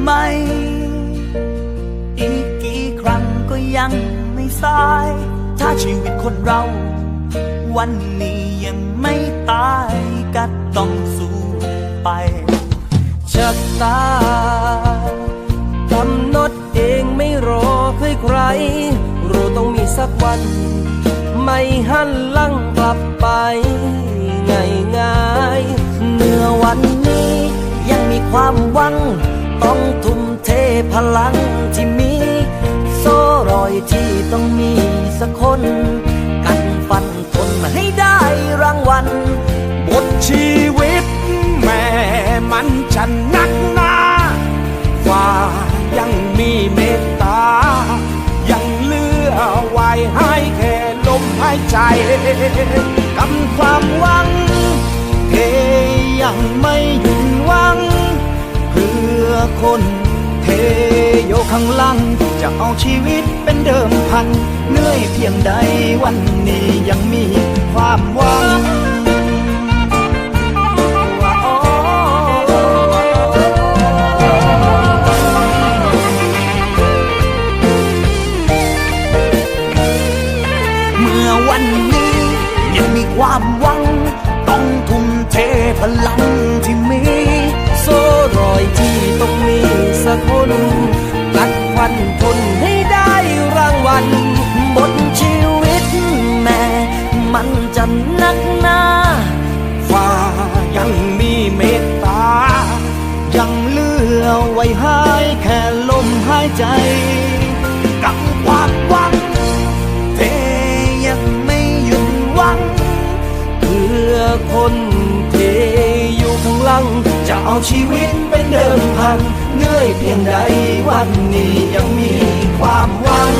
เริ่มใหม่อีกกี่ครั้งก็ยังไม่สาย ถ้าชีวิตคนเรา วันนี้ยังไม่ตายก็ต้องสู้ไปชะตากำหนดเองไม่รอใครใครรู้ต้องมีสักวัน ไม่หันหลังกลับไปง่ายง่ายๆเมื่อวันนี้ยังมีความหวัง ต้องทุ่มเทพลังที่มี โซ่รอยที่ต้องมีสักคน กันฟันทนให้ได้รางวัลบทชีวิตแม่มันจะนักหนาว่ายังมีเมตตา ยังเลือไว้ให้แค่ลมหายใจกำความหวังเทยังไม่หยุดหวัง คน เทโยข้างลัง จะเอาชีวิตเป็นเดิมพัน เหนื่อยเพียงใดวันนี้ยังมีความหวังเมื่อวันนี้ยังมีความหวัง ต้องทุ่มเทพลัง ฟันทนให้ได้รางวัลบนชีวิตแม่มันจะนักหนาฟ้ายังมีเมตตา ยังเลือไว้ให้แค่ลมหายใจ กับความหวังเทยังไม่หยุดหวัง เพื่อคนเทอยู่ข้างหลังจะเอาชีวิตเป็น เดิมพันเหนื่อยเพียงใดวันนี้ยังมีความหวัง